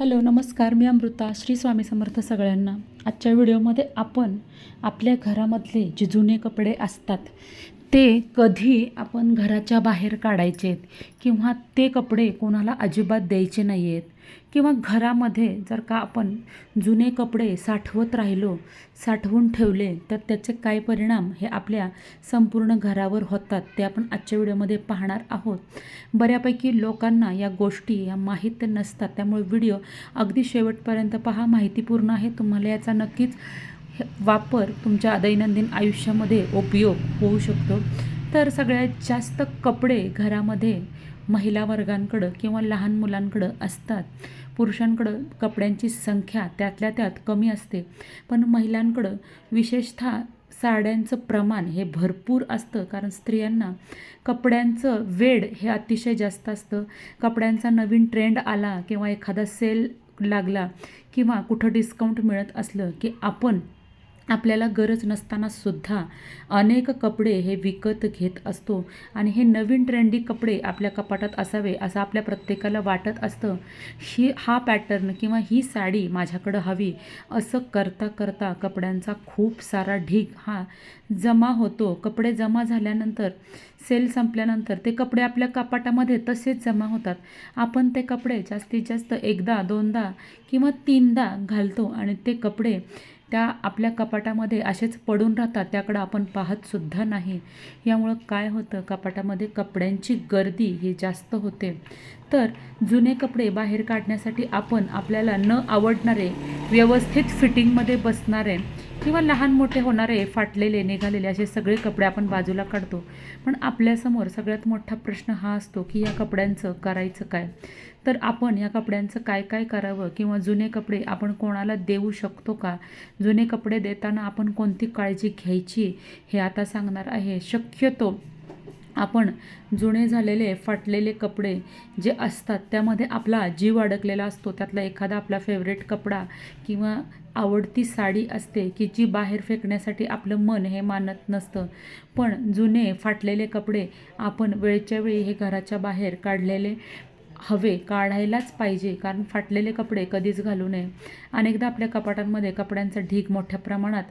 Hello नमस्कार. मी अमृता श्री स्वामी समर्थ सगळ्यांना. आजच्या व्हिडिओमध्ये आपण आपल्या घरामधले जे जुने कपडे असतात ते कधी आपण घराच्या बाहेर काढायचे किंवा ते कपडे कोणाला अजिबात द्यायचे नाही आहेत किंवा घरामध्ये जर का आपण जुने कपडे साठवत राहिलो साठवून ठेवले तर त्याचे काय परिणाम हे आपल्या संपूर्ण घरावर होतात ते आपण आजच्या व्हिडिओमध्ये पाहणार आहोत. बऱ्यापैकी लोकांना या गोष्टी या माहीत नसतात. त्यामुळे व्हिडिओ अगदी शेवटपर्यंत पहा. माहितीपूर्ण आहे. तुम्हाला याचा नक्कीच वापर तुमच्या दैनंदिन आयुष्यामध्ये उपयोग होऊ शकतो. तर सगळ्यात जास्त कपडे घरामध्ये महिला वर्गांकडं किंवा लहान मुलांकडं असतात. पुरुषांकडं कपड्यांची संख्या त्यातल्या त्यात कमी असते. पण महिलांकडं विशेषतः साड्यांचं प्रमाण हे भरपूर असतं. कारण स्त्रियांना कपड्यांचं वेड हे अतिशय जास्त असतं. कपड्यांचा नवीन ट्रेंड आला किंवा एखादा सेल लागला किंवा कुठं डिस्काउंट मिळत असलं की आपण आपल्याला गरज नसताना सुद्धा अनेक कपडे हे विकत घेत असतो. आणि हे नवीन ट्रेंडी कपडे आपल्या कपाटात असावे असं आपल्या प्रत्येकाला वाटत असतं. ही हा पॅटर्न किंवा ही साडी माझ्याकडं हवी असं करता करता कपड्यांचा खूप सारा ढीग हा जमा होतो. कपडे जमा झाल्यानंतर सेल संपल्यानंतर ते कपडे आपल्या कपाटामध्ये तसेच जमा होतात. आपण ते कपडे जास्तीत जास्त एकदा दोनदा किंवा तीनदा घालतो आणि ते कपडे त्या आपल्या कपाटामध्ये असेच पडून राहतात त्याकडं आपण पाहतसुद्धा नाही. यामुळं काय होतं? कपाटामध्ये कपड्यांची गर्दी ही जास्त होते. तर जुने कपडे बाहेर काढण्यासाठी आपण आपल्याला न आवडणारे व्यवस्थित फिटिंगमध्ये बसणारे किंवा लहान मोठे होणारे फाटलेले निघालेले असे सगळे कपडे आपण बाजूला काढतो. पण आपल्यासमोर सगळ्यात मोठा प्रश्न हा असतो की या कपड्यांचं करायचं काय? तर आपण या कपड्यांचं काय काय करावं? किंवा जुने कपडे आपण कोणाला देऊ शकतो का? जुने कपडे देताना आपण कोणती काळजी घ्यायची हे आता सांगणार आहे. शक्यतो आपण जुने झालेले फाटलेले कपडे जे असतात त्यामध्ये आपला जीव अडकलेला असतो. त्यातला एखादा आपला फेवरेट कपडा किंवा आवडती साडी असते की जी बाहेर फेकण्यासाठी आपलं मन हे मानत नसतं. पण जुने फाटलेले कपडे आपण वेळच्या वेळी हे घराच्या बाहेर काढलेले हवे काढायलाच पाहिजे? कारण फाटलेले कपडे कधीच घालू नये. अनेकदा आपल्या कपाटांमध्ये कपड्यांचा ढीग मोठ्या प्रमाणात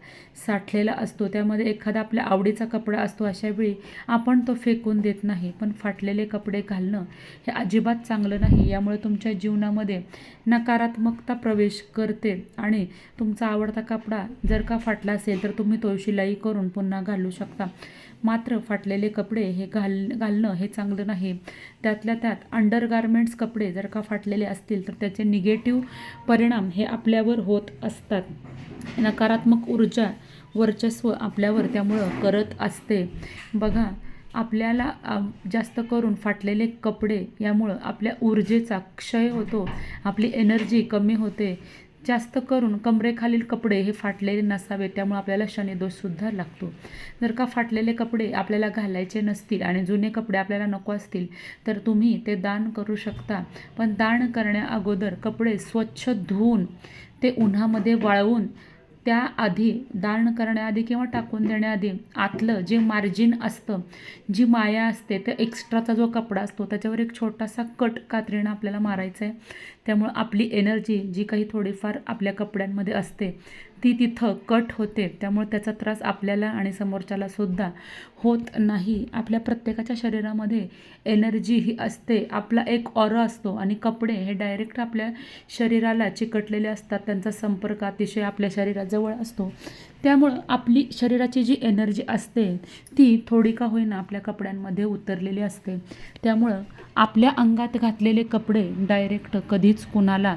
साठलेला असतो. त्यामध्ये एखादा आपल्या आवडीचा कपडा असतो अशा वेळी आपण तो फेकून देत नाही. पण फाटलेले कपडे घालणं हे अजिबात चांगलं नाही. यामुळे तुमच्या जीवनामध्ये नकारात्मकता प्रवेश करते आणि तुमचा आवडता कपडा जर का फाटला असेल तर तुम्ही तो शिलाई करून पुन्हा घालू शकता. मात्र फाटलेले कपडे हे घाल घालणं हे चांगलं नाही. त्यातल्या त्यात अंडरगारमेंट गारमेंट्स कपडे जर का फाटलेले असतील तर त्याचे निगेटिव्ह परिणाम हे आपल्यावर होत असतात. नकारात्मक ऊर्जा वर्चस्व आपल्यावर त्यामुळं करत असते. बघा आपल्याला जास्त करून फाटलेले कपडे यामुळं आपल्या ऊर्जेचा क्षय होतो आपली एनर्जी कमी होते. जास्त करून कमरेखालील कपडे हे फाटलेले नसावे त्यामुळे आपल्याला शनिदोषसुद्धा लागतो. जर का फाटलेले कपडे आपल्याला घालायचे नसतील आणि जुने कपडे आपल्याला नको असतील तर तुम्ही ते दान करू शकता. पण दान करण्या अगोदर कपडे स्वच्छ धुवून ते उन्हामध्ये वाळवून त्याआधी दान करण्याआधी किंवा टाकून देण्याआधी आतलं जे मार्जिन असतं जी माया असते ते एक्स्ट्राचा जो कपडा असतो त्याच्यावर एक छोटासा कट कात्रीनं आपल्याला मारायचा आहे. त्यामुळं आपली एनर्जी जी काही थोडीफार आपल्या कपड्यांमध्ये असते ती तिथं कट होते. त्यामुळे त्याचा त्रास आपल्याला आणि समोरच्याला सुद्धा होत नाही. आपल्या प्रत्येकाच्या शरीरामध्ये एनर्जी ही असते. आपला एक ऑर असतो आणि कपडे हे डायरेक्ट आपल्या शरीराला चिकटलेले असतात. त्यांचा संपर्क अतिशय आपल्या शरीराजवळ असतो. त्यामुळं आपली शरीराची जी एनर्जी असते ती थोडी का होईना आपल्या कपड्यांमध्ये उतरलेली असते. त्यामुळं आपल्या अंगात घातलेले कपडे डायरेक्ट कधीच कुणाला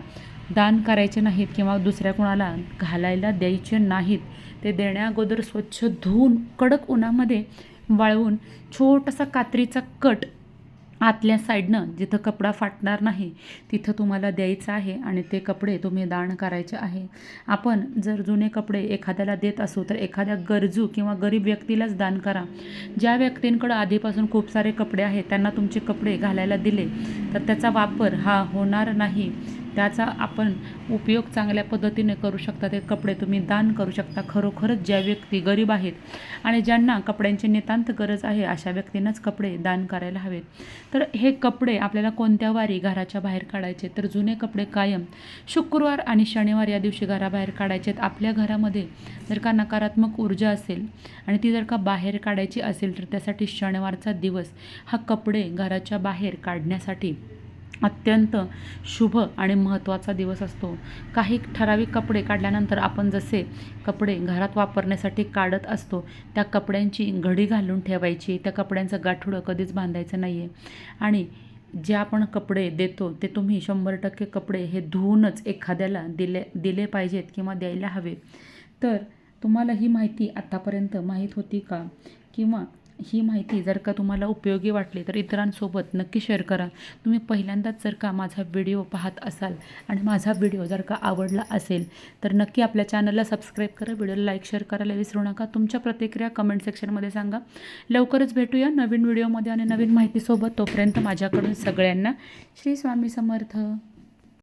दान करायचे नाहीत किंवा दुसऱ्या कोणाला घालायला द्यायचे नाहीत ते देण्याअगोदर स्वच्छ धुवून कडक उन्हामध्ये वाळवून छोटासा कात्रीचा कट आतल्या साईडनं जिथं कपडा फाटणार नाही तिथं तुम्हाला द्यायचं आहे आणि ते कपडे तुम्ही दान करायचे आहे. आपण जर जुने कपडे एखाद्याला देत असू तर एखाद्या गरजू किंवा गरीब व्यक्तीलाच दान करा. ज्या व्यक्तींकडं आधीपासून खूप सारे कपडे आहेत त्यांना तुमचे कपडे घालायला दिले तर त्याचा वापर हा होणार नाही. त्याचा आपण उपयोग चांगल्या पद्धतीने करू शकता. ते कपडे तुम्ही दान करू शकता. खरोखरच ज्या व्यक्ती गरीब आहेत आणि ज्यांना कपड्यांची नितांत गरज आहे अशा व्यक्तींनाच कपडे दान करायला हवेत. तर हे कपडे आपल्याला कोणत्या वारी घराच्या बाहेर काढायचे? तर जुने कपडे कायम शुक्रवार आणि शनिवार या दिवशी घराबाहेर काढायचे आहेत आपल्या घरामध्ये जर का नकारात्मक ऊर्जा असेल आणि ती जर का बाहेर काढायची असेल तर त्यासाठी शनिवारचा दिवस हा कपडे घराच्या बाहेर काढण्यासाठी अत्यंत शुभ आणि महत्त्वाचा दिवस असतो. काही ठराविक कपडे काढल्यानंतर आपण जसे कपडे घरात वापरण्यासाठी काढत असतो त्या कपड्यांची घडी घालून ठेवायची त्या कपड्यांचं गाठोडं कधीच बांधायचं नाही आहे आणि जे आपण कपडे देतो ते तुम्ही शंभर टक्के कपडे हे धुवूनच एखाद्याला दिले दिले पाहिजेत किंवा द्यायला हवे. तर तुम्हाला ही माहिती आत्तापर्यंत माहीत होती का? किंवा ही माहिती जर का तुम्हाला उपयोगी वाटली तर इतरांसोबत नक्की शेअर करा. तुम्ही पहिल्यांदाच जर का माझा व्हिडिओ पाहत असाल आणि माझा व्हिडिओ जर का आवडला असेल तर नक्की आपल्या चॅनलला सबस्क्राईब करा. व्हिडिओला लाईक शेअर करायला विसरू नका. तुमच्या प्रतिक्रिया कमेंट सेक्शनमध्ये सांगा. लवकरच भेटूया नवीन व्हिडिओमध्ये आणि नवीन माहितीसोबत. तोपर्यंत माझ्याकडून सगळ्यांना श्री स्वामी समर्थ.